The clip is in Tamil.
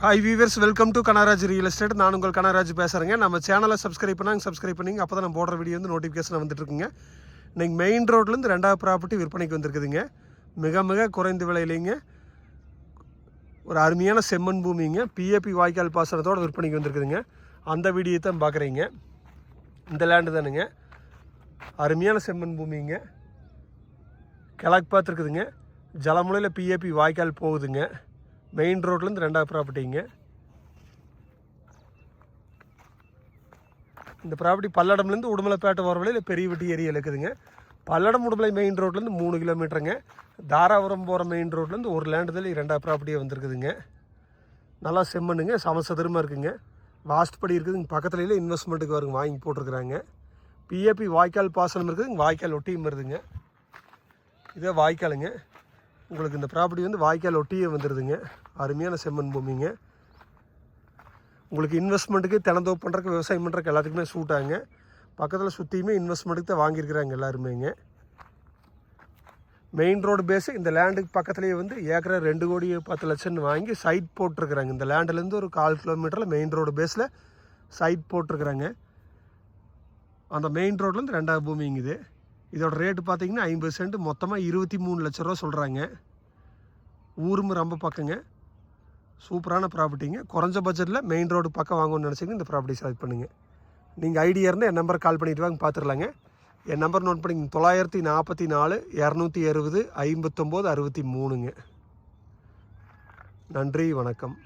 Hi viewers welcome to Kanaraj real estate நான் உங்கள் கனராஜ் பேசுகிறேங்க நம்ம சேனலை சப்ஸ்கிரைப் பண்ணாங்க சப்ஸ்கிரைப் பண்ணிங்க அப்போ தான் நான் போடுற வீடியோ வந்து நோட்டிஃபிகேஷன் வந்துட்டுருக்குங்க. நீங்கள் இன்னைக்கு மெயின் ரோட்லேருந்து ரெண்டாவது ப்ராப்பர்ட்டி விற்பனைக்கு வந்திருக்குதுங்க. மிக மிக குறைந்த விலையிலேங்க ஒரு அருமையான செம்மண் பூமிங்க. பிஏபி வாய்க்கால் பாசனத்தோட விற்பனைக்கு வந்திருக்குதுங்க. அந்த வீடியோ தான் பார்க்குறீங்க. இந்த லேண்டு தானுங்க. அருமையான செம்மண் பூமிங்க. கிழக்கு பார்த்துருக்குதுங்க. ஜலமுலையில் பிஏபி வாய்க்கால் போகுதுங்க. மெயின் ரோட்லேருந்து ரெண்டாவது ப்ராப்பர்ட்டிங்க இந்த ப்ராப்பர்ட்டி பல்லடம்லேருந்து உடுமலைப்பேட்டை வர வழியில் பெரிய வெட்டி ஏரியா இருக்குதுங்க பல்லடம் உடுமலை மெயின் ரோட்லேருந்து மூணு கிலோமீட்டருங்க தாராபுரம் போகிற மெயின் ரோட்லேருந்து ஒரு லேண்டுதல் ரெண்டாவது ப்ராப்பர்ட்டியாக வந்திருக்குதுங்க. நல்லா செம்மண்ணுங்க சமசதுரமாக இருக்குதுங்க வாஸ்ட்படி இருக்குதுங்க பக்கத்துலேயே இன்வெஸ்ட்மெண்ட்டுக்கு வருங்க வாங்கி போட்டிருக்கிறாங்க. பிஏபி வாய்க்கால் பாசனம் இருக்குதுங்க வாய்க்கால் ஒட்டியும் வருதுங்க. இதே வாய்க்காலுங்க. உங்களுக்கு இந்த ப்ராப்பர்ட்டி வந்து வாய்க்கால் ஒட்டியே வந்துடுதுங்க அருமையான செம்மண் பூமிங்க. உங்களுக்கு இன்வெஸ்ட்மெண்ட்டுக்கு தினந்தோப்பு பண்ணுறக்கு விவசாயம் பண்ணுறக்கு எல்லாத்துக்குமே சூட்டாங்க பக்கத்தில் சுற்றியுமே இன்வெஸ்ட்மெண்ட்டுக்கு தான் வாங்கியிருக்கிறாங்க எல்லாருமேங்க. மெயின் ரோடு பேஸு இந்த லேண்டுக்கு பக்கத்துலேயே வந்து ஏக்கரை ரெண்டு கோடி பத்து லட்சம்னு வாங்கி சைட் போட்டிருக்கிறாங்க. இந்த லேண்டுலேருந்து ஒரு கால் கிலோமீட்டரில் மெயின் ரோடு பேஸில் சைட் போட்டிருக்கிறாங்க. அந்த மெயின் ரோட்லேருந்து ரெண்டாவது பூமிங்க இது. இதோட ரேட்டு பார்த்தீங்கன்னா ஐம்பது சென்ட் மொத்தமாக இருபத்தி மூணு லட்ச ரூபா சொல்கிறாங்க ஊரும் ரொம்ப பக்கங்க. சூப்பரான ப்ராப்பர்ட்டிங்க. குறைஞ்ச பட்ஜெட்டில் மெயின் ரோடு பக்கம் வாங்கணும்னு நினச்சிங்கன்னா இந்த ப்ராப்பர்ட்டி செலக்ட் பண்ணுங்கள் நீங்கள் ஐடியா இருந்தால் என் நம்பர் கால் பண்ணிவிட்டு வாங்க பார்த்துடலாங்க என் நம்பர் நோட் பண்ணிங்க தொள்ளாயிரத்தி நாற்பத்தி நாலு இரநூத்தி அறுபது ஐம்பத்தொம்போது அறுபத்தி மூணுங்க. நன்றி வணக்கம்.